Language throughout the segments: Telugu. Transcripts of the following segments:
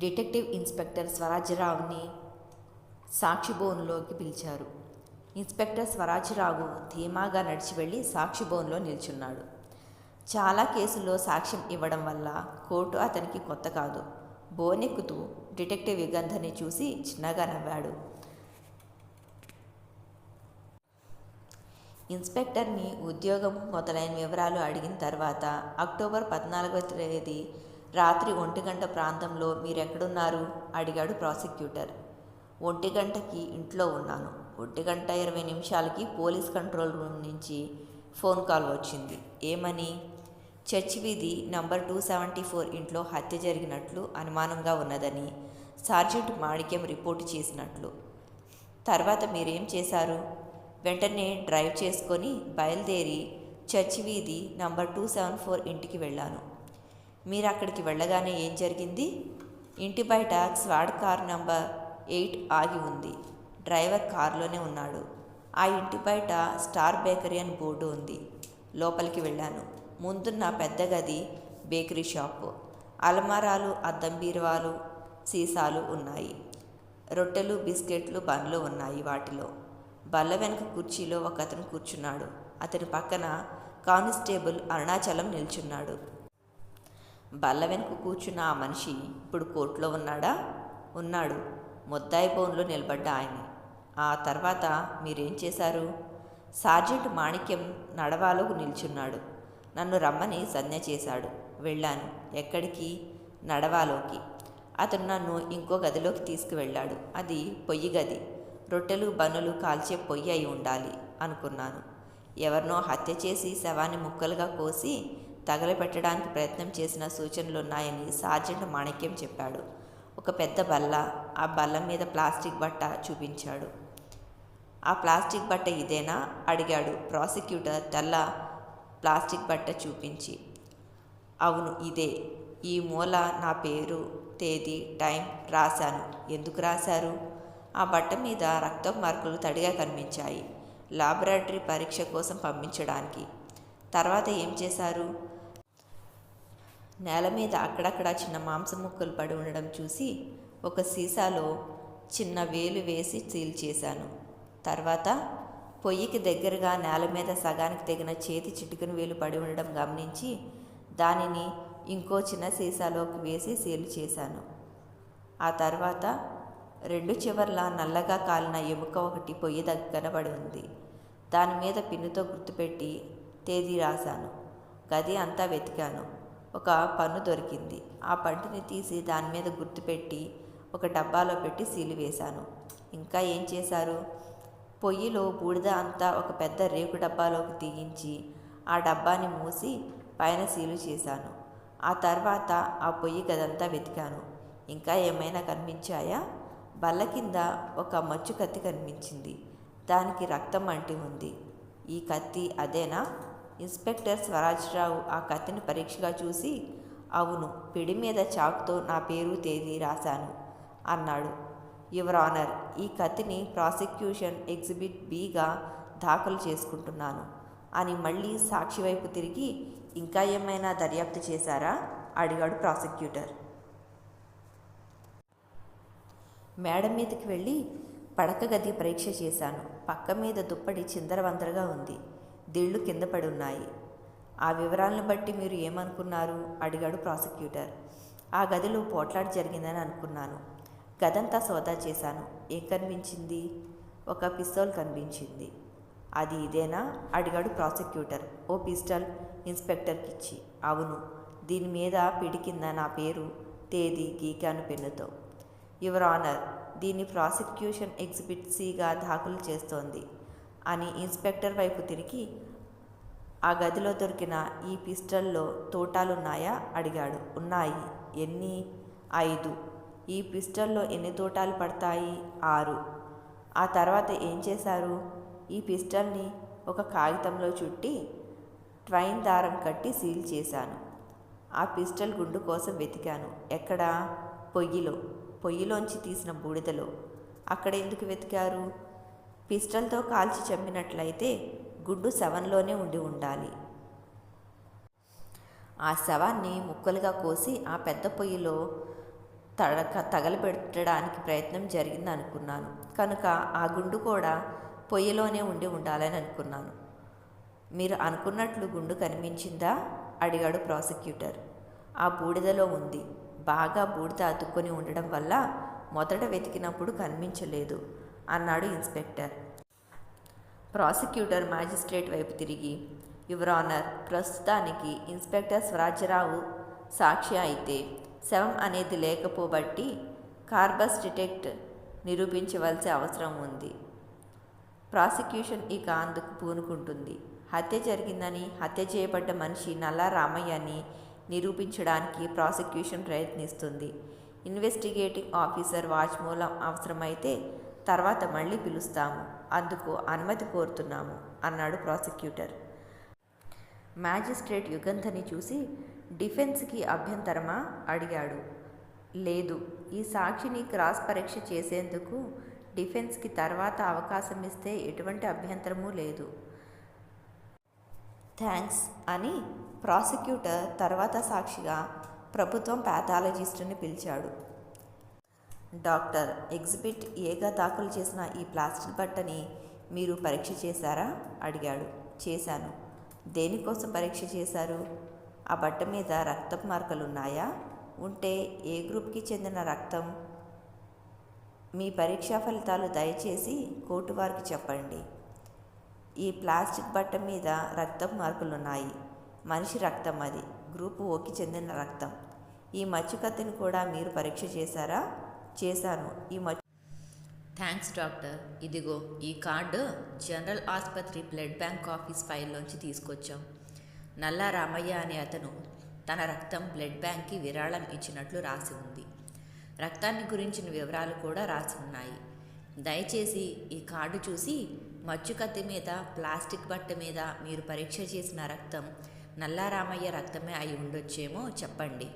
డిటెక్టివ్ ఇన్స్పెక్టర్ స్వరాజ్యరావుని సాక్షిభవన్లోకి పిలిచారు. ఇన్స్పెక్టర్ స్వరాజ్యరావు ధీమాగా నడిచి వెళ్ళి సాక్షిభవన్లో నిల్చున్నాడు. చాలా కేసుల్లో సాక్ష్యం ఇవ్వడం వల్ల కోర్టు అతనికి కొత్త కాదు. బోనెక్కుతూ డిటెక్టివ్ యుగంధని చూసి చిన్నగా నవ్వాడు. ఇన్స్పెక్టర్ని ఉద్యోగం మొదలైన వివరాలు అడిగిన తర్వాత అక్టోబర్ పద్నాలుగో తేదీ రాత్రి ఒంటిగంట ప్రాంతంలో మీరెక్కడున్నారు? అడిగాడు ప్రాసిక్యూటర్. ఒంటి గంటకి ఇంట్లో ఉన్నాను. ఒంటి గంట ఇరవై నిమిషాలకి పోలీస్ కంట్రోల్ రూమ్ నుంచి ఫోన్ కాల్ వచ్చింది. ఏమని? చర్చి వీధి నంబర్ టూ సెవెంటీ ఫోర్ ఇంట్లో హత్య జరిగినట్లు అనుమానంగా ఉన్నదని సార్జెంట్ మాణిక్యం రిపోర్టు చేసినట్లు. తర్వాత మీరేం చేశారు? వెంటనే డ్రైవ్ చేసుకొని బయలుదేరి చర్చి వీధి నంబర్ టూ సెవెన్ ఫోర్ ఇంటికి వెళ్ళాను. మీరు అక్కడికి వెళ్ళగానే ఏం జరిగింది? ఇంటి బయట స్వాడ్ కార్ నంబర్ ఎయిట్ ఆగి ఉంది. డ్రైవర్ కారులోనే ఉన్నాడు. ఆ ఇంటి బయట స్టార్ బేకరీ అని బోర్డు ఉంది. లోపలికి వెళ్ళాను. ముందున్న పెద్ద గది బేకరీ షాపు. అలమారాలు అద్దం బీరువాలు సీసాలు ఉన్నాయి. రొట్టెలు బిస్కెట్లు బండ్లు ఉన్నాయి వాటిలో. బల్ల వెనక కుర్చీలో ఒక అతను కూర్చున్నాడు. అతని పక్కన కానిస్టేబుల్ అరుణాచలం నిల్చున్నాడు. బల్ల వెనుక కూర్చున్న ఆ మనిషి ఇప్పుడు కోర్టులో ఉన్నాడా? ఉన్నాడు. ముద్దాయి బోన్లో నిలబడ్డ ఆయన. ఆ తర్వాత మీరేం చేశారు? సార్జెంట్ మాణిక్యం నడవాలోకి నిల్చున్నాడు. నన్ను రమ్మని సంజ్ఞ చేశాడు. వెళ్ళాను. ఎక్కడికి? నడవాలోకి. అతను నన్ను ఇంకో గదిలోకి తీసుకువెళ్ళాడు. అది పొయ్యి గది. రొట్టెలు బనులు కాల్చే పొయ్యి అయి ఉండాలి అనుకున్నాను. ఎవరినో హత్య చేసి శవాన్ని ముక్కలుగా కోసి తగలపెట్టడానికి ప్రయత్నం చేసిన సూచనలున్నాయని సార్జెంట్ మాణిక్యం చెప్పాడు. ఒక పెద్ద బల్ల ఆ బల్ల మీద ప్లాస్టిక్ బట్ట చూపించాడు. ఆ ప్లాస్టిక్ బట్ట ఇదేనా? అడిగాడు ప్రాసిక్యూటర్ తెల్ల ప్లాస్టిక్ బట్ట చూపించి. అవును ఇదే. ఈ మూల నా పేరు తేదీ టైం రాశాను. ఎందుకు రాశారు? ఆ బట్ట మీద రక్తపు మార్కులు తడిగా కనిపించాయి. లాబొరేటరీ పరీక్ష కోసం పంపించడానికి. తర్వాత ఏం చేశారు? నేల మీద అక్కడక్కడ చిన్న మాంసం ముక్కలు పడి ఉండడం చూసి ఒక సీసాలో చిన్న వేలు వేసి సీల్ చేశాను. తర్వాత పొయ్యికి దగ్గరగా నేల మీద సగానికి తెగిన చేతి చిటికను వేలు పడి ఉండడం గమనించి దానిని ఇంకో చిన్న సీసాలోకి వేసి సీలు చేశాను. ఆ తర్వాత రెండు చివర్ల నల్లగా కాలిన ఎముక ఒకటి పొయ్యి దగ్గర పడి ఉంది. దాని మీద పిన్నుతో గుర్తుపెట్టి తేదీ రాశాను. గది అంతా వెతికాను. ఒక పన్ను దొరికింది. ఆ పంటిని తీసి దాని మీద గుర్తుపెట్టి ఒక డబ్బాలో పెట్టి సీలు వేశాను. ఇంకా ఏం చేశారు? పొయ్యిలో బూడిద అంతా ఒక పెద్ద రేకు డబ్బాలోకి తీయించి ఆ డబ్బాని మూసి పైన సీలు చేశాను. ఆ తర్వాత ఆ పొయ్యి గదంతా వెతికాను. ఇంకా ఏమైనా కనిపించాయా? బల్ల కింద ఒక మచ్చు కత్తి కనిపించింది. దానికి రక్తం అంటి ఉంది. ఈ కత్తి అదేనా? ఇన్స్పెక్టర్ స్వరాజ్రావు ఆ కత్తిని పరీక్షగా చూసి అవును పిడి మీద చాక్తో నా పేరు తేదీ రాశాను అన్నాడు. యువర్ ఆనర్ ఈ కత్తిని ప్రాసిక్యూషన్ ఎగ్జిబిట్ బిగా దాఖలు చేసుకుంటున్నాను అని మళ్ళీ సాక్షి వైపు తిరిగి ఇంకా ఏమైనా దర్యాప్తు చేశారా? అడిగాడు ప్రాసిక్యూటర్. మేడ మీదకి వెళ్ళి పడక గది పరీక్ష చేశాను. పక్క మీద దుప్పటి చిందరవందరగా ఉంది. దిళ్ళు కింద పడి ఉన్నాయి. ఆ వివరాలను బట్టి మీరు ఏమనుకున్నారు? అడిగాడు ప్రాసిక్యూటర్. ఆ గదిలో పోట్లాట జరిగిందని అనుకున్నాను. గదంతా సోదా చేశాను. ఏం కనిపించింది? ఒక పిస్తోల్ కనిపించింది. అది ఇదేనా? అడిగాడు ప్రాసిక్యూటర్. ఓ పిస్టల్ ఇన్స్పెక్టర్కి ఇచ్చి అవును. దీని మీద పిడి కింద నా పేరు తేదీ గీకాను పెన్నుతో. యువర్ ఆనర్ దీన్ని ప్రాసిక్యూషన్ ఎగ్జిబిట్ సిగా దాఖలు చేస్తోంది. అని ఇన్స్పెక్టర్ వైపు తిరిగి ఆ గదిలో దొరికిన ఈ పిస్టల్లో తోటాలున్నాయా? అడిగాడు. ఉన్నాయి. ఎన్ని? ఐదు. ఈ పిస్టల్లో ఎన్ని తోటాలు పడతాయి? ఆరు. ఆ తర్వాత ఏం చేశారు? ఈ పిస్టల్ని ఒక కాగితంలో చుట్టి ట్వైన్ దారం కట్టి సీల్ చేశాను. ఆ పిస్టల్ గుండు కోసం వెతికాను. ఎక్కడ? పొయ్యిలో. పొయ్యిలోంచి తీసిన బూడిదలో. అక్కడ ఎందుకు వెతికారు? పిస్టల్తో కాల్చి చంపినట్లయితే గుడ్డు శవంలోనే ఉండి ఉండాలి. ఆ శవాన్ని ముక్కలుగా కోసి ఆ పెద్ద పొయ్యిలో తడక తగలబెట్టడానికి ప్రయత్నం జరిగింది అనుకున్నాను కనుక ఆ గుండు కూడా పొయ్యిలోనే ఉండి ఉండాలని అనుకున్నాను. మీరు అనుకున్నట్లు గుండు కనిపించిందా? అడిగాడు ప్రాసిక్యూటర్. ఆ బూడిదలో ఉంది. బాగా బూడిద అతుక్కొని ఉండడం వల్ల మొదట వెతికినప్పుడు కనిపించలేదు. అన్నాడు ఇన్స్పెక్టర్. ప్రాసిక్యూటర్ మ్యాజిస్ట్రేట్ వైపు తిరిగి యువర్ ఆనర్ ప్రస్తుతానికి ఇన్స్పెక్టర్ స్వరాజ్యరావు సాక్షి అయితే శవం అనేది లేకపోబట్టి కార్బస్ డిటెక్ట్ నిరూపించవలసి అవసరం ఉంది. ప్రాసిక్యూషన్ ఇక అందుకు పూనుకుంటుంది. హత్య జరిగిందని హత్య చేయబడ్డ మనిషి నల్లా రామయ్యని నిరూపించడానికి ప్రాసిక్యూషన్ ప్రయత్నిస్తుంది. ఇన్వెస్టిగేటింగ్ ఆఫీసర్ వాచ్మూలం అవసరమైతే తర్వాత మళ్ళీ పిలుస్తాము. అందుకు అనుమతి కోరుతున్నాము అన్నాడు ప్రాసిక్యూటర్. మ్యాజిస్ట్రేట్ యుగంధని చూసి డిఫెన్స్కి అభ్యంతరమా? అడిగాడు. లేదు ఈ సాక్షిని క్రాస్ పరీక్ష చేసేందుకు డిఫెన్స్కి తర్వాత అవకాశం ఇస్తే ఎటువంటి అభ్యంతరమూ లేదు. థ్యాంక్స్ అని ప్రాసిక్యూటర్ తర్వాత సాక్షిగా ప్రభుత్వం ప్యాథాలజిస్టుని పిలిచాడు. డాక్టర్ ఎగ్జిబిట్ ఏగా దాఖలు చేసిన ఈ ప్లాస్టిక్ బట్టని మీరు పరీక్ష చేశారా? అడిగాడు. చేశాను. దేనికోసం పరీక్ష చేశారు? ఆ బట్ట మీద రక్తపు మార్కలు ఉన్నాయా ఉంటే ఏ గ్రూప్కి చెందిన రక్తం? మీ పరీక్షా ఫలితాలు దయచేసి కోర్టు వారికి చెప్పండి. ఈ ప్లాస్టిక్ బట్ట మీద రక్తపు మార్కులు ఉన్నాయి మనిషి రక్తం అది. గ్రూప్ ఓకి చెందిన రక్తం. ఈ మచ్చు కత్తిని కూడా మీరు పరీక్ష చేశారా? చేశాను. ఈ మధ్య థ్యాంక్స్ డాక్టర్. ఇదిగో ఈ కార్డు జనరల్ ఆసుపత్రి బ్లడ్ బ్యాంక్ ఆఫీస్ ఫైల్లోంచి తీసుకొచ్చాం. నల్లా రామయ్య అనే అతను తన రక్తం బ్లడ్ బ్యాంక్కి విరాళం ఇచ్చినట్లు రాసి ఉంది. రక్తాన్ని గురించిన వివరాలు కూడా రాసి ఉన్నాయి. దయచేసి ఈ కార్డు చూసి మచ్చు కత్తి మీద ప్లాస్టిక్ బట్ట మీద మీరు పరీక్ష చేసిన రక్తం నల్లారామయ్య రక్తమే అయి ఉండొచ్చేమో చెప్పండి.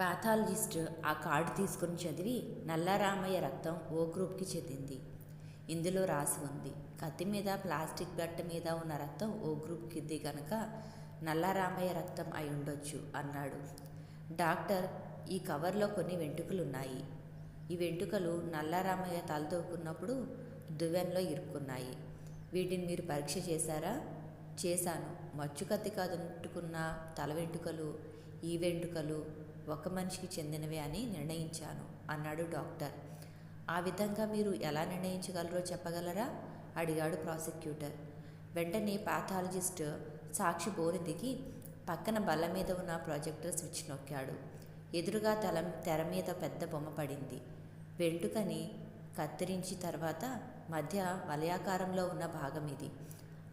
పాథాలజిస్ట్ ఆ కార్డు తీసుకుని చదివి నల్లారామయ్య రక్తం ఓ గ్రూప్కి చెందింది. ఇందులో రాసి ఉంది కత్తి మీద ప్లాస్టిక్ బట్ట మీద ఉన్న రక్తం ఓ గ్రూప్కి కనుక నల్లారామయ్య రక్తం అయి ఉండొచ్చు అన్నాడు. డాక్టర్ ఈ కవర్లో కొన్ని వెంట్రుకలు ఉన్నాయి ఈ వెంట్రుకలు నల్లారామయ్య తలతోకున్నప్పుడు దువ్వెనలో ఇరుక్కున్నాయి. వీటిని మీరు పరీక్ష చేశారా? చేశాను. మచ్చు కత్తి కదుంటుకున్న తల వెంట్రుకలు ఈ వెంట్రుకలు ఒక మనిషికి చెందినవే అని నిర్ణయించాను అన్నాడు డాక్టర్. ఆ విధంగా మీరు ఎలా నిర్ణయించగలరో చెప్పగలరా? అడిగాడు ప్రాసిక్యూటర్. వెంటనే పాథాలజిస్ట్ సాక్షి బోని దిగి పక్కన బల్ల మీద ఉన్న ప్రాజెక్టర్ స్విచ్ నొక్కాడు. ఎదురుగా తల తెర మీద పెద్ద బొమ్మ పడింది. వెంటుకని కత్తిరించి తర్వాత మధ్య వలయాకారంలో ఉన్న భాగం ఇది.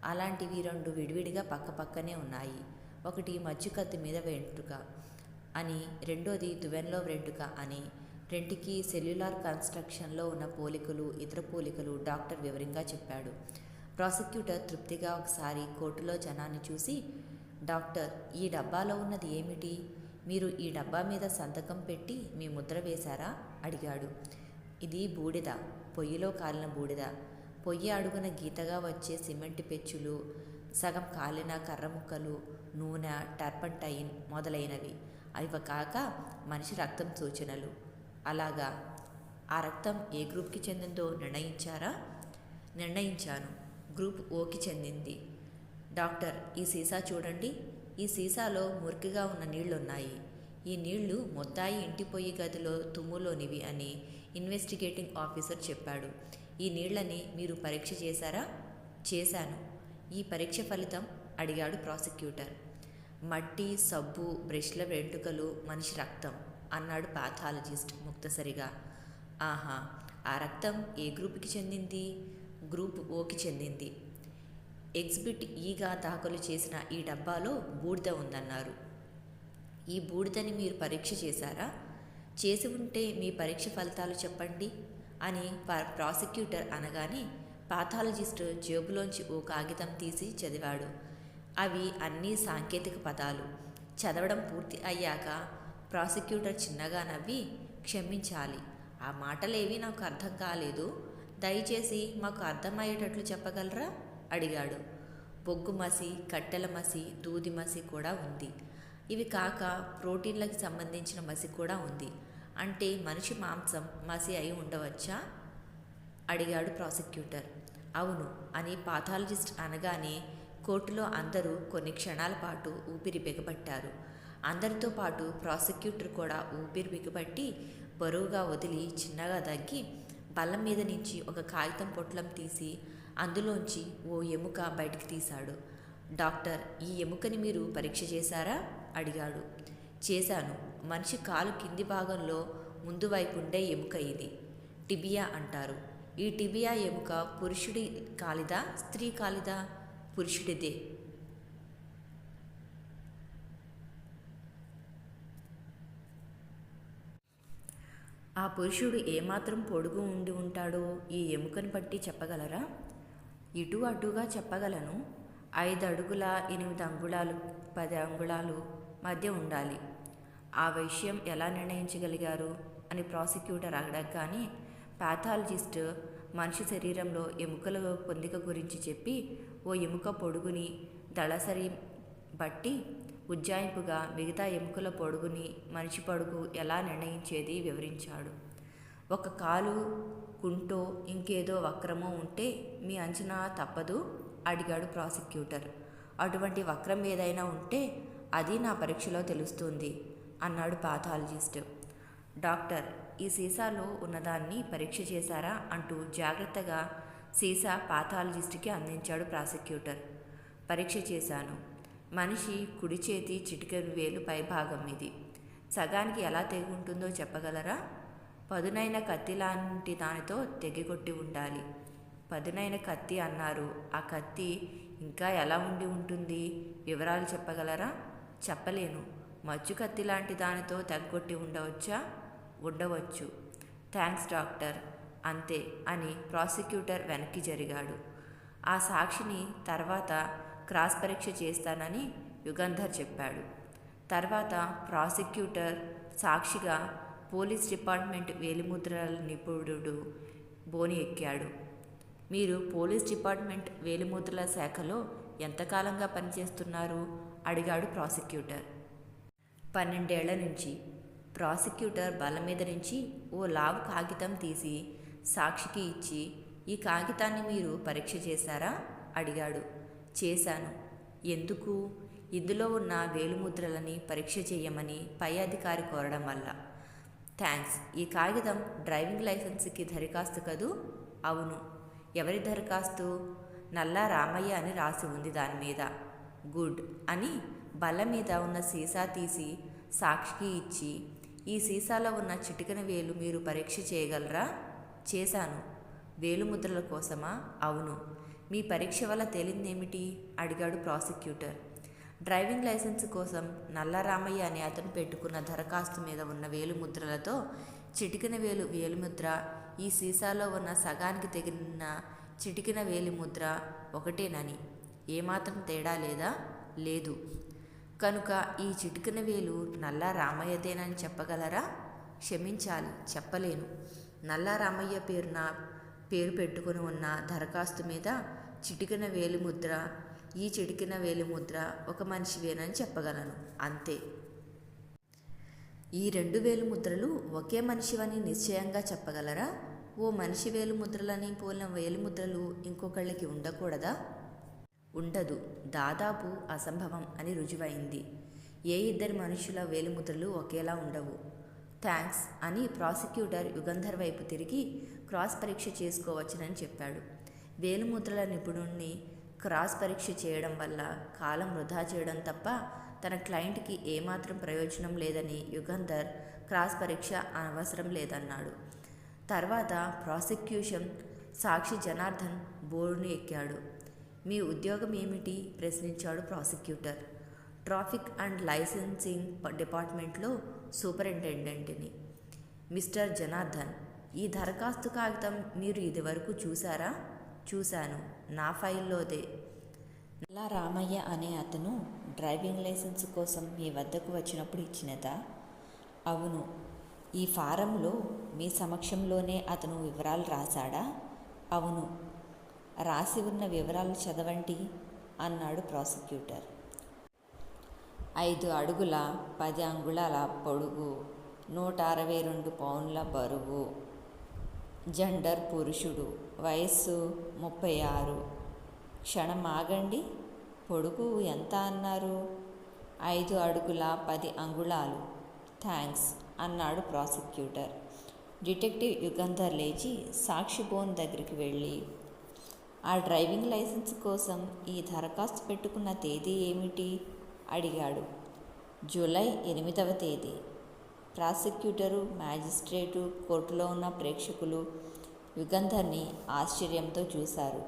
అలాంటివి రెండు విడివిడిగా పక్కపక్కనే ఉన్నాయి. ఒకటి మధ్య కత్తి మీద వెంట్రుక. అని రెండోది దువెన్లో వెంట్రుక అని. రెంటికి సెల్యులార్ కన్స్ట్రక్షన్లో ఉన్న పోలికలు ఇతర పోలికలు డాక్టర్ వివరంగా చెప్పాడు. ప్రాసిక్యూటర్ తృప్తిగా ఒకసారి కోర్టులో జనాన్ని చూసి డాక్టర్ ఈ డబ్బాలో ఉన్నది ఏమిటి? మీరు ఈ డబ్బా మీద సంతకం పెట్టి మీ ముద్ర వేశారా? అడిగాడు. ఇది బూడిద పొయ్యిలో కాలిన బూడిద. పొయ్యి అడుగున గీతగా వచ్చే సిమెంట్ పెచ్చులు సగం కాలిన కర్ర ముక్కలు నూనె టర్పంటైన్ మొదలైనవి. అవి కాక మనిషి రక్తం సూచనలు. అలాగా? ఆ రక్తం ఏ గ్రూప్కి చెందిందో నిర్ణయించారా? నిర్ణయించాను. గ్రూప్ ఓకి చెందింది. డాక్టర్ ఈ సీసా చూడండి. ఈ సీసాలో మురికిగా ఉన్న నీళ్ళున్నాయి ఈ నీళ్ళు మొత్తాయి ఇంటిపోయి గదిలో తుమ్ములోనివి అని ఇన్వెస్టిగేటింగ్ ఆఫీసర్ చెప్పాడు. ఈ నీళ్ళని మీరు పరీక్ష చేశారా? చేశాను. ఈ పరీక్ష ఫలితం అడిగాడు ప్రాసిక్యూటర్. మట్టి సబ్బు బ్రష్ల వెంట్రుకలు మనిషి రక్తం అన్నాడు పాథాలజిస్ట్ ముక్తసరిగా. ఆహా ఆ రక్తం ఏ గ్రూప్కి చెందింది? గ్రూప్ ఓకి చెందింది. ఎగ్జిబిట్ ఈగా దాఖలు చేసిన ఈ డబ్బాలో బూడిద ఉందన్నారు. ఈ బూడిదని మీరు పరీక్ష చేశారా? చేసి ఉంటే మీ పరీక్ష ఫలితాలు చెప్పండి అని ప్రాసిక్యూటర్ అనగానే పాథాలజిస్ట్ జేబులోంచి ఓ కాగితం తీసి చదివాడు. అవి అన్నీ సాంకేతిక పదాలు. చదవడం పూర్తి అయ్యాక ప్రాసిక్యూటర్ చిన్నగా నవ్వి క్షమించాలి. ఆ మాటలేవి నాకు అర్థం కాలేదు. దయచేసి మాకు అర్థమయ్యేటట్లు చెప్పగలరా? అడిగాడు. బొగ్గు మసి కట్టెల మసి దూది మసి కూడా ఉంది. ఇవి కాక ప్రోటీన్లకు సంబంధించిన మసి కూడా ఉంది. అంటే మనిషి మాంసం మసి అయి ఉండవచ్చా? అడిగాడు ప్రాసిక్యూటర్. అవును అని పాథాలజిస్ట్ అనగానే కోర్టులో అందరూ కొన్ని క్షణాల పాటు ఊపిరి బిగపట్టారు అందరితో పాటు ప్రాసిక్యూటర్ కూడా ఊపిరి బిగపట్టి బరువుగా వదిలి చిన్నగా దగ్గి బల్ల మీద నుంచి ఒక కాగితం పొట్లం తీసి అందులోంచి ఓ ఎముక బయటికి తీశాడు. డాక్టర్ ఈ ఎముకని మీరు పరీక్ష చేశారా? అడిగాడు. చేశాను. మనిషి కాలు కింది భాగంలో ముందు వైపు ఉండే ఎముక ఇది. టిబియా అంటారు. ఈ టిబియా ఎముక పురుషుడి కాలిదా స్త్రీ కాలిదా? పురుషుడిదే. ఆ పురుషుడు ఏమాత్రం పొడుగు ఉండి ఉంటాడో ఈ ఎముకను బట్టి చెప్పగలరా? ఇటు అటుగా చెప్పగలను. ఐదు అడుగుల ఎనిమిది అంగుళాలు పది అంగుళాలు మధ్య ఉండాలి. ఆ విషయం ఎలా నిర్ణయించగలిగారు? అని ప్రాసిక్యూటర్ అడగగానే పాథాలజిస్ట్ మనిషి శరీరంలో ఎముకల పొందిక గురించి చెప్పి ఓ ఎముక పొడుగుని దళసరి బట్టి ఉజ్జాయింపుగా మిగతా ఎముకల పొడుగుని మనిషి పొడుగు ఎలా నిర్ణయించేది వివరించాడు. ఒక కాలు కుంటో ఇంకేదో వక్రమో ఉంటే మీ అంచనా తప్పదు అడిగాడు ప్రాసిక్యూటర్. అటువంటి వక్రం ఏదైనా ఉంటే అది నా పరీక్షలో తెలుస్తుంది అన్నాడు పాథాలజిస్ట్. డాక్టర్ ఈ సీసాలో ఉన్నదాన్ని పరీక్ష చేశారా అంటూ జాగ్రత్తగా సీసా పాథాలజిస్ట్కి అందించాడు ప్రాసిక్యూటర్. పరీక్ష చేశాను. మనిషి కుడి చేతి చిటికెన వేలు పైభాగం ఇది సగానికి ఎలా తెగుంటుందో చెప్పగలరా? పదునైన కత్తి లాంటి దానితో తెగికొట్టి ఉండాలి. పదునైన కత్తి అన్నారు. ఆ కత్తి ఇంకా ఎలా ఉండి ఉంటుంది? వివరాలు చెప్పగలరా? చెప్పలేను. మచ్చు కత్తి లాంటి దానితో తగ్గొట్టి ఉండవచ్చా? ఉండవచ్చు. Thanks doctor. అంతే అని ప్రాసిక్యూటర్ వెనక్కి జరిగాడు. ఆ సాక్షిని తర్వాత క్రాస్ పరీక్ష చేస్తానని యుగంధర్ చెప్పాడు. తర్వాత ప్రాసిక్యూటర్ సాక్షిగా పోలీస్ డిపార్ట్మెంట్ వేలిముద్రల నిపుణుడు బోని ఎక్కాడు. మీరు పోలీస్ డిపార్ట్మెంట్ వేలిముద్రల శాఖలో ఎంతకాలంగా పనిచేస్తున్నారు? అడిగాడు ప్రాసిక్యూటర్. పన్నెండేళ్ళ నుంచి ప్రాసిక్యూటర్ బల్ల మీద నుంచి ఓ లావు కాగితం తీసి సాక్షికి ఇచ్చి ఈ కాగితాన్ని మీరు పరీక్ష చేశారా? అడిగాడు. చేశాను. ఎందుకు? ఇందులో ఉన్న వేలుముద్రలని పరీక్ష చేయమని పై అధికారి కోరడం వల్ల. థ్యాంక్స్ ఈ కాగితం డ్రైవింగ్ లైసెన్స్కి దరఖాస్తు కదూ? అవును. ఎవరి దరఖాస్తు? నల్లా రామయ్య అని రాసి ఉంది దాని మీద. గుడ్ అని బల్ల మీద ఉన్న సీసా తీసి సాక్షికి ఇచ్చి ఈ సీసాలో ఉన్న చిటికన వేలు మీరు పరీక్ష చేయగలరా? చేశాను. వేలుముద్రల కోసమా? అవును. మీ పరీక్ష వల్ల తేలిందేమిటి? అడిగాడు ప్రాసిక్యూటర్. డ్రైవింగ్ లైసెన్స్ కోసం నల్లరామయ్య అని అతను పెట్టుకున్న దరఖాస్తు మీద ఉన్న వేలుముద్రలతో చిటికిన వేలు వేలుముద్ర ఈ సీసాలో ఉన్న సగానికి తెగిన చిటికిన వేలిముద్ర ఒకటేనని. ఏమాత్రం తేడా లేదా? లేదు. కనుక ఈ చిటికిన వేలు నల్ల రామయ్యదేనని చెప్పగలరా? క్షమించాలి చెప్పలేను. నల్ల రామయ్య పేరున పేరు పెట్టుకుని ఉన్న దరఖాస్తు మీద చిటికిన వేలిముద్ర ఈ చిటికిన వేలిముద్ర ఒక మనిషివేనని చెప్పగలను. అంతే. ఈ రెండు వేలు ముద్రలు ఒకే మనిషివని నిశ్చయంగా చెప్పగలరా? ఓ మనిషి వేలు ముద్రలని పోలిన వేలు ముద్రలు ఇంకొకళ్ళకి ఉండకూడదా? ఉండదు. దాదాపు అసంభవం అని రుజువైంది. ఏ ఇద్దరి మనుషుల వేలిముద్రలు ఒకేలా ఉండవు. థ్యాంక్స్ అని ప్రాసిక్యూటర్ యుగంధర్ వైపు తిరిగి క్రాస్ పరీక్ష చేసుకోవచ్చునని చెప్పాడు. వేలుముద్రల నిపుణుణ్ణి క్రాస్ పరీక్ష చేయడం వల్ల కాలం వృధా చేయడం తప్ప తన క్లయింట్కి ఏమాత్రం ప్రయోజనం లేదని యుగంధర్ క్రాస్ పరీక్ష అవసరం లేదన్నాడు. తర్వాత ప్రాసిక్యూషన్ సాక్షి జనార్దన్ బోర్డును ఎక్కాడు. మీ ఉద్యోగం ఏమిటి? ప్రశ్నించాడు ప్రాసిక్యూటర్. ట్రాఫిక్ అండ్ లైసెన్సింగ్ డిపార్ట్మెంట్లో సూపరింటెండెంట్ని. మిస్టర్ జనార్దన్ ఈ దరఖాస్తు కాగితం మీరు ఇదివరకు చూసారా చూశాను. నా ఫైల్లోదే. నల్లా రామయ్య అనే అతను డ్రైవింగ్ లైసెన్స్ కోసం మీ వద్దకు వచ్చినప్పుడు ఇచ్చినదా? అవును. ఈ ఫారంలో మీ సమక్షంలోనే అతను వివరాలు రాశాడా? అవును. రాసి ఉన్న వివరాలు చదవండి అన్నాడు ప్రాసిక్యూటర్. ఐదు అడుగుల పది అంగుళాల పొడుగు నూట అరవై రెండు పౌండ్ల బరువు. జెండర్ పురుషుడు వయస్సు ముప్పై ఆరు. క్షణం ఆగండి పొడుగు ఎంత అన్నారు? ఐదు అడుగుల పది అంగుళాలు. థ్యాంక్స్ అన్నాడు ప్రాసిక్యూటర్. డిటెక్టివ్ యుగంధర్ లేచి సాక్షి బోన్ దగ్గరికి వెళ్ళి ఆ డ్రైవింగ్ లైసెన్స్ కోసం ఈ దరఖాస్తు పెట్టుకున్న తేదీ ఏమిటి? అడిగాడు. జూలై ఎనిమిదవ తేదీ. ప్రాసిక్యూటరు మ్యాజిస్ట్రేటు కోర్టులో ఉన్న ప్రేక్షకులు యుగంధర్ని ఆశ్చర్యంతో చూశారు.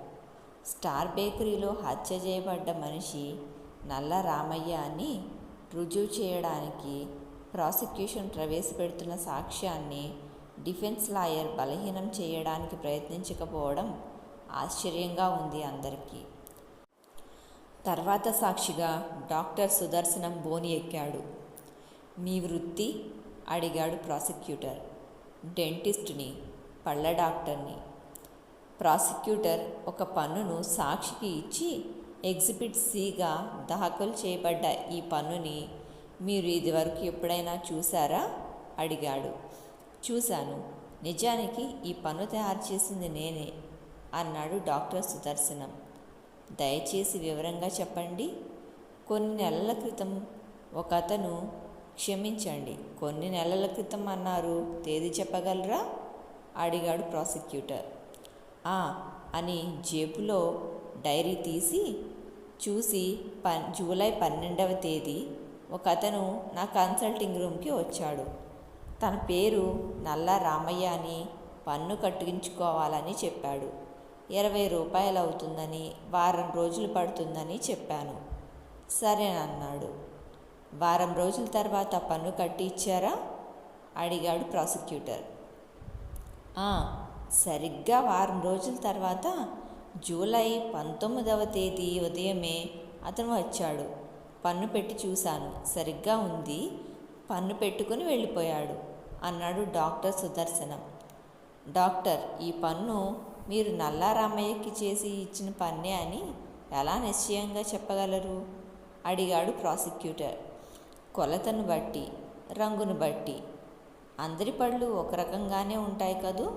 స్టార్ బేకరీలో హత్య చేయబడ్డ మనిషి నల్ల రామయ్య అని రుజువు చేయడానికి ప్రాసిక్యూషన్ ప్రవేశపెడుతున్న సాక్ష్యాన్ని డిఫెన్స్ లాయర్ బలహీనం చేయడానికి ప్రయత్నించకపోవడం ఆశ్చర్యంగా ఉంది అందరికీ. తర్వాత సాక్షిగా డాక్టర్ సుదర్శనం బోని ఎక్కాడు. మీ వృత్తి అడిగాడు ప్రాసిక్యూటర్. డెంటిస్ట్ని పళ్ళ డాక్టర్ని. ప్రాసిక్యూటర్ ఒక పన్నును సాక్షికి ఇచ్చి ఎగ్జిబిట్ సిగా దాఖలు చేయబడ్డ ఈ పన్నుని మీరు ఇదివరకు ఎప్పుడైనా చూసారా అడిగాడు. చూశాను. నిజానికి ఈ పన్ను తయారు చేసింది నేనే. అన్నాడు డాక్టర్ సుదర్శనం. దయచేసి వివరంగా చెప్పండి. కొన్ని నెలల క్రితం ఒక అతను క్షమించండి. కొన్ని నెలల క్రితం అన్నారు. తేదీ చెప్పగలరా? అడిగాడు ప్రాసిక్యూటర్. ఆ అని జేబులో డైరీ తీసి చూసి ప జూలై పన్నెండవ తేదీ ఒక అతను నా కన్సల్టింగ్ రూమ్కి వచ్చాడు. తన పేరు నల్ల రామయ్య అని పన్ను కట్టించుకోవాలని చెప్పాడు. ఇరవై రూపాయలు అవుతుందని వారం రోజులు పడుతుందని చెప్పాను. సరేనన్నాడు వారం రోజుల తర్వాత పన్ను కట్టి ఇచ్చారా అడిగాడు ప్రాసిక్యూటర్. సరిగ్గా వారం రోజుల తర్వాత జూలై పంతొమ్మిదవ తేదీ ఉదయమే అతను వచ్చాడు. పన్ను పెట్టి చూశాను. సరిగ్గా ఉంది. పన్ను పెట్టుకుని వెళ్ళిపోయాడు అన్నాడు డాక్టర్ సుదర్శనం. డాక్టర్ ఈ పన్ను మీరు నల్లారామయ్యకి చేసి ఇచ్చిన పన్నే అని ఎలా నిశ్చయంగా చెప్పగలరు? అడిగాడు ప్రాసిక్యూటర్. కొలతను బట్టి రంగును బట్టి. అందరి పళ్ళు ఒక రకంగానే ఉంటాయి కదూ?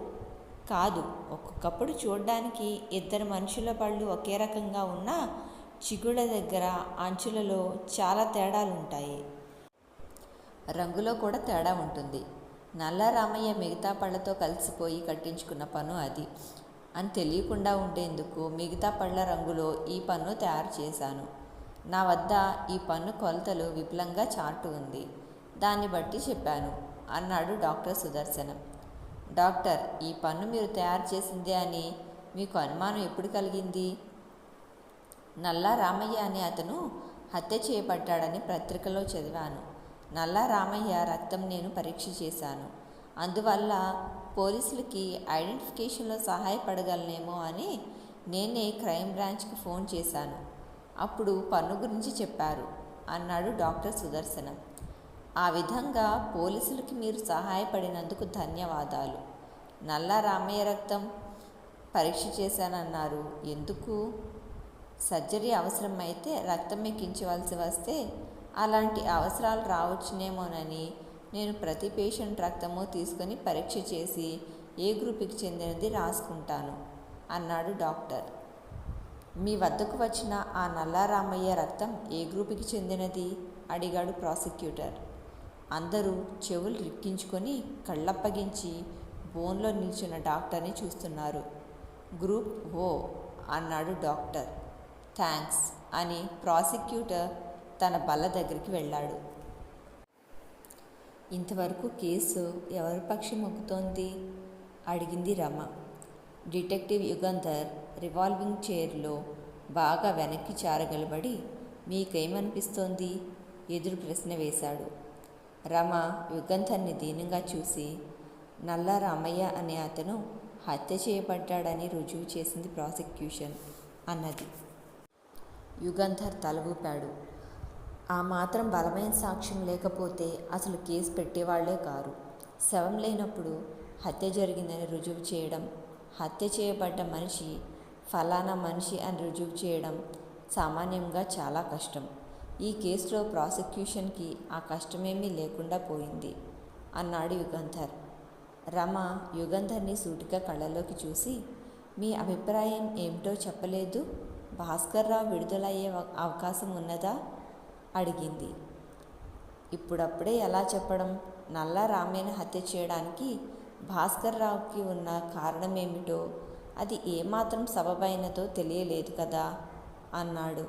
కాదు ఒక్కొక్కప్పుడు చూడ్డానికి ఇద్దరు మనుషుల పళ్ళు ఒకే రకంగా ఉన్నా చిగుళ్ళ దగ్గర అంచులలో చాలా తేడాలు ఉంటాయి రంగులో కూడా తేడా ఉంటుంది. నల్ల రామయ్య మిగతా పళ్ళతో కలిసిపోయి కట్టించుకున్న పను అది. అని తెలియకుండా ఉండేందుకు మిగతా పళ్ళ రంగులో ఈ పన్ను తయారు చేశాను. నా వద్ద ఈ పన్ను కొలతలు విపులంగా చార్టు ఉంది. దాన్ని బట్టి చెప్పాను అన్నాడు డాక్టర్ సుదర్శనం. డాక్టర్ ఈ పన్ను మీరు తయారు చేసిందే అని మీకు అనుమానం ఎప్పుడు కలిగింది? నల్లా రామయ్య అనే అతను హత్య చేయబడ్డాడని పత్రికలో చదివాను. నల్లా రామయ్య రక్తం నేను పరీక్ష చేశాను. అందువల్ల పోలీసులకి ఐడెంటిఫికేషన్లో సహాయపడగలనేమో అని నేనే క్రైమ్ బ్రాంచ్కి ఫోన్ చేశాను. అప్పుడు పన్ను గురించి చెప్పారు. అన్నాడు డాక్టర్ సుదర్శనం. ఆ విధంగా పోలీసులకి మీరు సహాయపడినందుకు ధన్యవాదాలు. నల్ల రామయ్య రక్తం పరీక్ష చేశానన్నారు. ఎందుకు? సర్జరీ అవసరమైతే రక్తం ఎక్కించవలసి వస్తే అలాంటి అవసరాలు రావచ్చునేమోనని నేను ప్రతి పేషెంట్ రక్తము తీసుకొని పరీక్ష చేసి ఏ గ్రూప్కి చెందినది రాసుకుంటాను అన్నాడు డాక్టర్. మీ వద్దకు వచ్చిన ఆ నల్లారామయ్య రక్తం ఏ గ్రూపుకి చెందినది? అడిగాడు ప్రాసిక్యూటర్. అందరూ చెవులు రిక్కించుకొని కళ్ళప్పగించి బోన్లో నిల్చున్న డాక్టర్ని చూస్తున్నారు. గ్రూప్ ఓ అన్నాడు డాక్టర్. థ్యాంక్స్ అని ప్రాసిక్యూటర్ తన బల్ల దగ్గరికి వెళ్ళాడు. ఇంతవరకు కేసు ఎవరి పక్షం మొక్కుతోంది? అడిగింది రమ. డిటెక్టివ్ యుగంధర్ రివాల్వింగ్ చైర్లో బాగా వెనక్కి చారగలబడి మీకేమనిపిస్తోంది? ఎదురు ప్రశ్న వేశాడు. రమ యుగంధర్ని దీనంగా చూసి నల్ల రామయ్య అనే అతను హత్య చేయబడ్డాడని రుజువు చేసింది ప్రాసిక్యూషన్ అన్నది. యుగంధర్ తల ఊపాడు ఆ మాత్రం బలమైన సాక్ష్యం లేకపోతే అసలు కేసు పెట్టేవాళ్ళే కారు. శవం లేనప్పుడు హత్య జరిగిందని రుజువు చేయడం హత్య చేయబడ్డ మనిషి ఫలానా మనిషి అని రుజువు చేయడం సామాన్యంగా చాలా కష్టం. ఈ కేసులో ప్రాసిక్యూషన్కి ఆ కష్టమేమీ లేకుండా పోయింది అన్నాడు యుగంధర్. రమ యుగంధర్ని సూటిగా కళ్ళలోకి చూసి మీ అభిప్రాయం ఏమిటో చెప్పలేదు? భాస్కర్రావు విడుదలయ్యే అవకాశం ఉన్నదా? అడిగింది. ఇప్పుడప్పుడే ఎలా చెప్పడం? నల్ల రామయ్యను హత్య చేయడానికి భాస్కర్ రావుకి ఉన్న కారణమేమిటో అది ఏమాత్రం సబబైనతో తెలియలేదు కదా? అన్నాడు.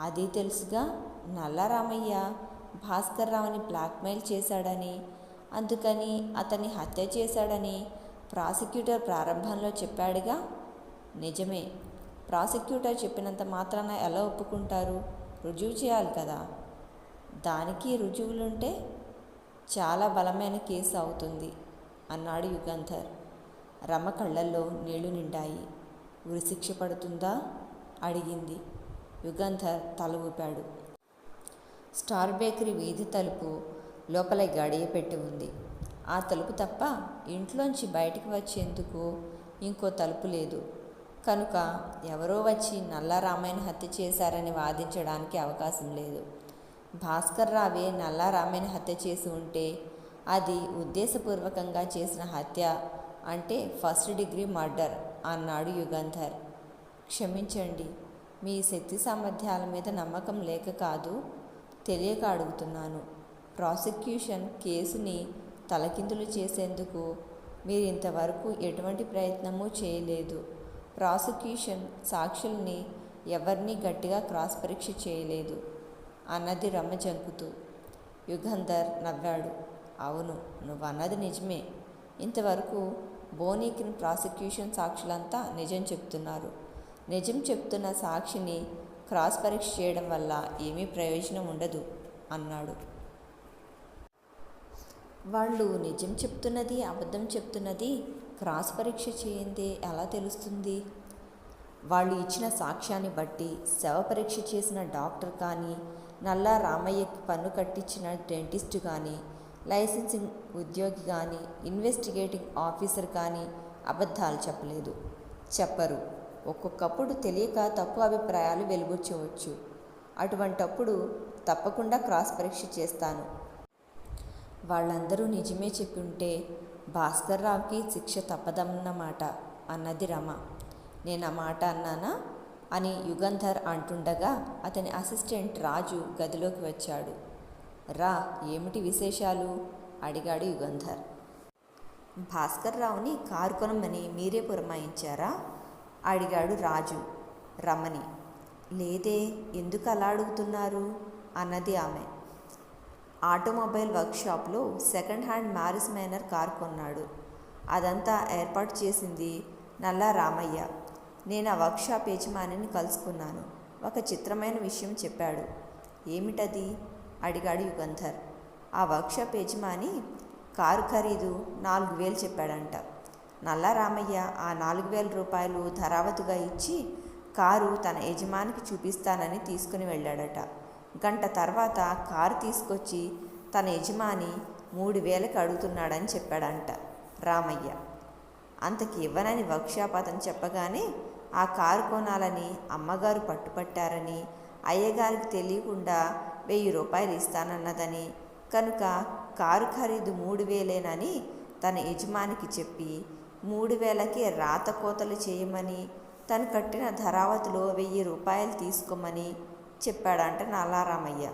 అది తెలుసుగా నల్ల రామయ్య భాస్కర్ రావుని బ్లాక్మెయిల్ చేశాడని అందుకని అతన్ని హత్య చేశాడని ప్రాసిక్యూటర్ ప్రారంభంలో చెప్పాడుగా? నిజమే. ప్రాసిక్యూటర్ చెప్పినంత మాత్రాన ఎలా ఒప్పుకుంటారు? రుజువు చేయాలి కదా. దానికి రుజువులుంటే చాలా బలమైన కేసు అవుతుంది అన్నాడు యుగంధర్. రమ కళ్ళల్లో నీళ్ళు నిండాయి. ఉరిశిక్ష పడుతుందా? అడిగింది. యుగంధర్ తల ఊపాడు. స్టార్ బేకరీ వీధి తలుపు లోపల గడియ పెట్టి ఉంది. ఆ తలుపు తప్ప ఇంట్లోంచి బయటికి వచ్చేందుకు ఇంకో తలుపు లేదు. కనుక ఎవరో వచ్చి నల్ల రామాయణ హత్య చేశారని వాదించడానికి అవకాశం లేదు. భాస్కర్ రావే నల్ల రామాయణ హత్య చేసి ఉంటే అది ఉద్దేశపూర్వకంగా చేసిన హత్య అంటే ఫస్ట్ డిగ్రీ మర్డర్ అన్నాడు యుగంధర్. క్షమించండి మీ శక్తి సామర్థ్యాల మీద నమ్మకం లేక కాదు తెలియక అడుగుతున్నాను. ప్రాసిక్యూషన్ కేసుని తలకిందులు చేసేందుకు మీరు ఇంతవరకు ఎటువంటి ప్రయత్నమూ చేయలేదు. ప్రాసిక్యూషన్ సాక్షుల్ని ఎవరిని గట్టిగా క్రాస్ పరీక్ష చేయలేదు అన్నది రమ్మ జంకుతూ యుగంధర్ నవ్వాడు. అవును నువ్వు అన్నది నిజమే. ఇంతవరకు బోనీకి ప్రాసిక్యూషన్ సాక్షులంతా నిజం చెప్తున్నారు. నిజం చెప్తున్న సాక్షిని క్రాస్ పరీక్ష చేయడం వల్ల ఏమీ ప్రయోజనం ఉండదు అన్నాడు. వాళ్ళు నిజం చెప్తున్నది అబద్ధం చెప్తున్నది క్రాస్ పరీక్ష చేయందే ఎలా తెలుస్తుంది? వాళ్ళు ఇచ్చిన సాక్ష్యాన్ని బట్టి శవ పరీక్ష చేసిన డాక్టర్ కానీ నల్లా రామయ్యకి పన్ను కట్టించిన డెంటిస్ట్ కానీ లైసెన్సింగ్ ఉద్యోగి కానీ ఇన్వెస్టిగేటింగ్ ఆఫీసర్ కానీ అబద్ధాలు చెప్పలేదు. చెప్పరు. ఒక్కొక్కప్పుడు తెలియక తప్పు అభిప్రాయాలు వెలుబుచ్చవచ్చు అటువంటప్పుడు తప్పకుండా క్రాస్ పరీక్ష చేస్తాను. వాళ్ళందరూ నిజమే చెప్పి భాస్కర్రావుకి శిక్ష తప్పదన్నమాట అన్నది రమ. నేను ఆ మాట అన్నానా? అని యుగంధర్ అంటుండగా అతని అసిస్టెంట్ రాజు గదిలోకి వచ్చాడు. రా ఏమిటి విశేషాలు? అడిగాడు యుగంధర్. భాస్కర్రావుని కారు కొనమని మీరే పురమాయించారా? అడిగాడు రాజు రమణి లేదే ఎందుకు అలా అడుగుతున్నారు? అన్నది ఆమె. Automobile వర్క్షాప్లో second hand Morris Minor car కొన్నాడు. అదంతా ఏర్పాటు చేసింది నల్లా రామయ్య. నేను ఆ వర్క్షాప్ యజమానిని కలుసుకున్నాను. ఒక చిత్రమైన విషయం చెప్పాడు. ఏమిటది? అడిగాడు యుగంధర్. ఆ వర్క్షాప్ యజమాని కారు ఖరీదు నాలుగు వేలు చెప్పాడంట. నల్లా రామయ్య ఆ నాలుగు వేల రూపాయలు ధరావతుగా ఇచ్చి కారు తన యజమానికి చూపిస్తానని తీసుకుని వెళ్ళాడట. గంట తర్వాత కారు తీసుకొచ్చి తన యజమాని మూడు వేలకు అడుగుతున్నాడని చెప్పాడంట రామయ్య. అంతకి ఇవ్వనని వర్క్షాప్ అతను చెప్పగానే ఆ కారు కొనాలని అమ్మగారు పట్టుపట్టారని అయ్యగారికి తెలియకుండా వెయ్యి రూపాయలు ఇస్తానన్నదని కనుక కారు ఖరీదు మూడు వేలేనని తన యజమానికి చెప్పి మూడు వేలకి రాత కోతలు చేయమని తను కట్టిన ధరావతిలో వెయ్యి రూపాయలు తీసుకోమని చెప్పాడంట నల్లారామయ్య.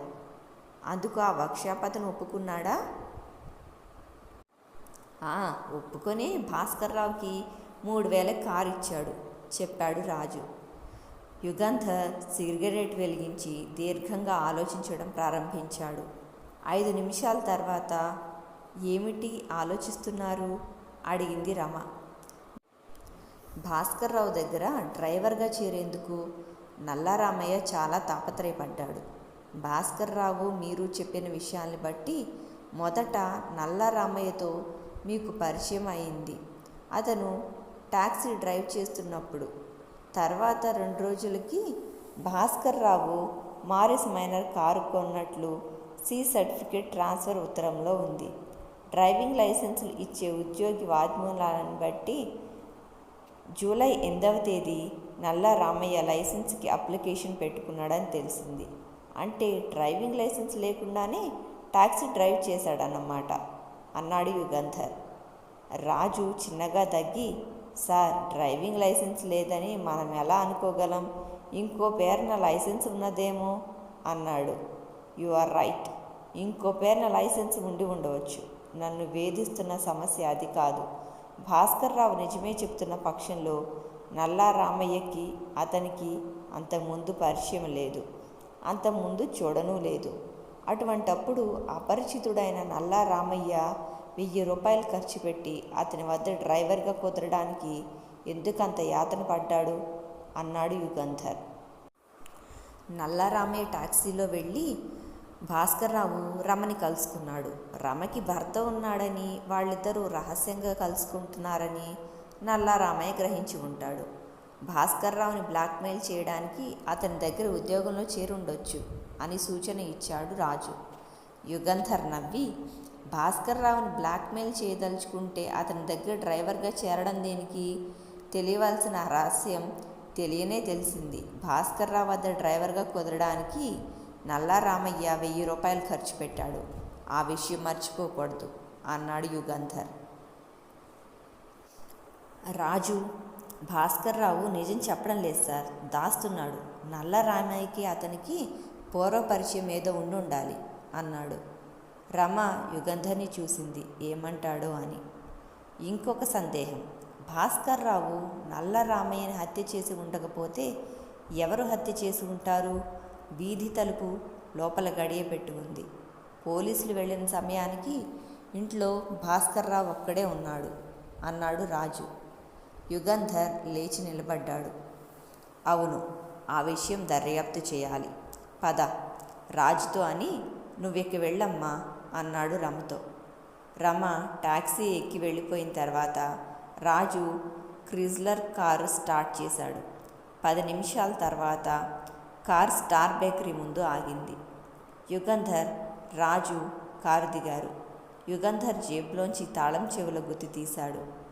అందుకు ఆ వక్షాపతను ఒప్పుకున్నాడా? "ఆ, ఒప్పుకొని భాస్కర్రావుకి మూడు వేల కారు ఇచ్చాడు చెప్పాడు రాజు. యుగంధర్ సిగరెట్ వెలిగించి దీర్ఘంగా ఆలోచించడం ప్రారంభించాడు. ఐదు నిమిషాల తర్వాత ఏమిటి ఆలోచిస్తున్నారు? అడిగింది రమ. భాస్కర్రావు దగ్గర డ్రైవర్గా చేరేందుకు నల్లారామయ్య చాలా తాపత్రయపడ్డాడు. భాస్కర్రావు మీరు చెప్పిన విషయాన్ని బట్టి మొదట నల్లారామయ్యతో మీకు పరిచయం అయింది. అతను టాక్సీ డ్రైవ్ చేస్తున్నప్పుడు తర్వాత రెండు రోజులకి భాస్కర్రావు మారిస్ మైనర్ కారు కొన్నట్లు సి సర్టిఫికేట్ ట్రాన్స్ఫర్ ఉత్తరంలో ఉంది. డ్రైవింగ్ లైసెన్సులు ఇచ్చే ఉద్యోగి వాద్మూలాలను బట్టి జూలై ఎనిమిదవ తేదీ నల్ల రామయ్య లైసెన్స్కి అప్లికేషన్ పెట్టుకున్నాడని తెలిసింది. అంటే డ్రైవింగ్ లైసెన్స్ లేకుండానే టాక్సీ డ్రైవ్ చేశాడన్నమాట అన్నాడు యుగంధర్. రాజు చిన్నగా తగ్గి సార్ డ్రైవింగ్ లైసెన్స్ లేదని మనం ఎలా అనుకోగలం? ఇంకో పేరున లైసెన్స్ ఉన్నదేమో? అన్నాడు. You are right. ఇంకో పేరున లైసెన్స్ ఉండి ఉండవచ్చు. నన్ను వేధిస్తున్న సమస్య అది కాదు. భాస్కర్ రావు నిజమే చెప్తున్న పక్షంలో నల్లా రామయ్యకి అతనికి అంతకుముందు పరిచయం లేదు. అంతకుముందు చూడనూ లేదు. అటువంటప్పుడు అపరిచితుడైన నల్లా రామయ్య వెయ్యి రూపాయలు ఖర్చు పెట్టి అతని వద్ద డ్రైవర్గా కుదరడానికి ఎందుకంత యాతన పడ్డాడు? అన్నాడు యుగంధర్. నల్లారామయ్య టాక్సీలో వెళ్ళి భాస్కర్రావు రమని కలుసుకున్నాడు. రమకి భర్త ఉన్నాడని వాళ్ళిద్దరూ రహస్యంగా కలుసుకుంటున్నారని నల్లారామయ్య గ్రహించి ఉంటాడు. భాస్కర్రావుని బ్లాక్మెయిల్ చేయడానికి అతని దగ్గర ఉద్యోగంలో చేరుండొచ్చు అని సూచన ఇచ్చాడు రాజు. యుగంధర్ నవ్వి భాస్కర్రావుని బ్లాక్మెయిల్ చేయదలుచుకుంటే అతని దగ్గర డ్రైవర్గా చేరడం దేనికి? తెలియవలసిన రహస్యం తెలియనే తెలిసింది. భాస్కర్రావు వద్ద డ్రైవర్గా కుదరడానికి నల్లా రామయ్య వెయ్యి రూపాయలు ఖర్చు పెట్టాడు. ఆ విషయం మర్చిపోకూడదు అన్నాడు యుగంధర్. రాజు భాస్కర్రావు నిజం చెప్పడం లేదు సార్. దాస్తున్నాడు. నల్ల రామయ్యకి అతనికి పూర్వపరిచయం ఏదో ఉండుండాలి అన్నాడు. రమ యుగంధర్ని చూసింది. ఏమంటాడో అని. ఇంకొక సందేహం. భాస్కర్రావు నల్ల రామయ్యని హత్య చేసి ఉండకపోతే ఎవరు హత్య చేసి ఉంటారు? వీధి తలుపు లోపల గడియ పెట్టి ఉంది. పోలీసులు వెళ్ళిన సమయానికి ఇంట్లో భాస్కర్రావు ఒక్కడే ఉన్నాడు అన్నాడు రాజు. యుగంధర్ లేచి నిలబడ్డాడు. అవును ఆ విషయం దర్యాప్తు చేయాలి. పద రాజుతో అని నువ్వెక్కి వెళ్ళమ్మా అన్నాడు రమతో. రమ టాక్సీ ఎక్కి వెళ్ళిపోయిన తర్వాత రాజు క్రిజ్లర్ కారు స్టార్ట్ చేశాడు. పది నిమిషాల తర్వాత కార్ స్టార్ బేకరీ ముందు ఆగింది. యుగంధర్ రాజు కారు దిగారు. యుగంధర్ జేబులోంచి తాళం చెవుల గుత్తి తీశాడు.